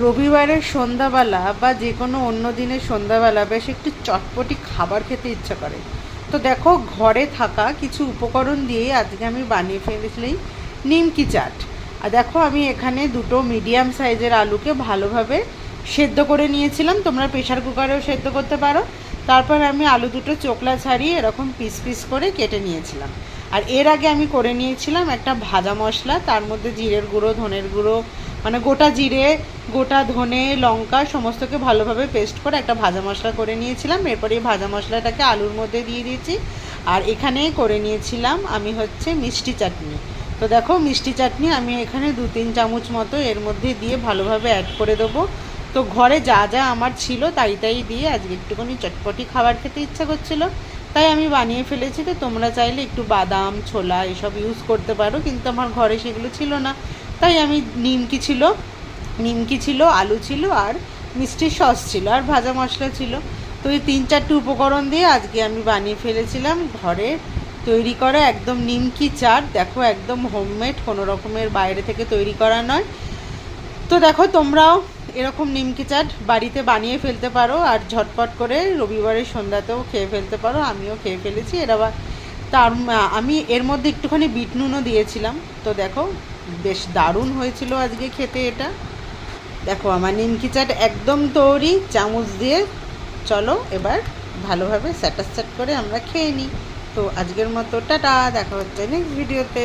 রবিবারের সন্ধ্যাবেলা বা যে কোনো অন্য দিনের সন্ধ্যাবেলা বেশ একটু চটপটি খাবার খেতে ইচ্ছা করে। তো দেখো, ঘরে থাকা কিছু উপকরণ দিয়ে আজকে আমি বানিয়ে ফেলেছিলাম নিমকি চাট। আর দেখো, আমি এখানে দুটো মিডিয়াম সাইজের আলুকে ভালোভাবে সেদ্ধ করে নিয়েছিলাম। তোমরা প্রেশার কুকারেও সেদ্ধ করতে পারো। তারপর আমি আলু দুটো চোকলা ছাড়িয়ে এরকম পিস পিস করে কেটে নিয়েছিলাম। আর এর আগে আমি করে নিয়েছিলাম একটা ভাজা মশলা, তার মধ্যে জিরের গুঁড়ো, ধনের গুঁড়ো মানে গোটা জিরে, গোটা ধনে, লঙ্কা সমস্তকে ভালোভাবে পেস্ট করে একটা ভাজা মশলা করে নিয়েছিলাম। এরপরে এই ভাজা মশলাটাকে আলুর মধ্যে দিয়ে দিয়েছি। আর এখানে করে নিয়েছিলাম আমি হচ্ছে মিষ্টি চাটনি। তো দেখো, মিষ্টি চাটনি আমি এখানে দু তিন চামচ মতো এর মধ্যে দিয়ে ভালোভাবে অ্যাড করে দেবো। তো ঘরে যা যা আমার ছিল তাই তাই দিয়ে আজকে একটুখানি চটপটি খাবার খেতে ইচ্ছা করছিল। তাই আমি বানিয়ে ফেলেছি। তো তোমরা চাইলে একটু বাদাম, ছোলা এসব ইউজ করতে পারো, কিন্তু আমার ঘরে সেগুলো ছিল না। তাই আমি নিমকি ছিল নিমকি ছিল, আলু ছিল আর মিষ্টি সস ছিল আর ভাজা মশলা ছিল। তো এই তিন চারটে উপকরণ দিয়ে আজকে আমি বানিয়ে ফেলেছিলাম ঘরে তৈরি করা একদম নিমকি চাট। দেখো একদম হোমমেড কোনো রকমের বাইরে থেকে তৈরি করা নয়। তো দেখো তোমরাও এরকম নিমকি চাট বাড়িতে বানিয়ে ফেলতে পারো আর ঝটপট করে রবিবারের সন্ধ্যাতেও খেয়ে ফেলতে পারো, আমিও খেয়ে ফেলেছি। এর আবার তার, আমি এর মধ্যে একটুখানি বিট নুনও দিয়েছিলাম। তো দেখো বেশ দারুণ হয়েছিল আজকে খেতে এটা। দেখো আমার নিমকি চাট একদম তৈরি, চামচ দিয়ে। চলো এবার ভালোভাবে স্যাটাসচ্যাট করে আমরা খেয়ে নিই। তো আজকের মতো টাটা, দেখা হচ্ছে নেক্সট ভিডিওতে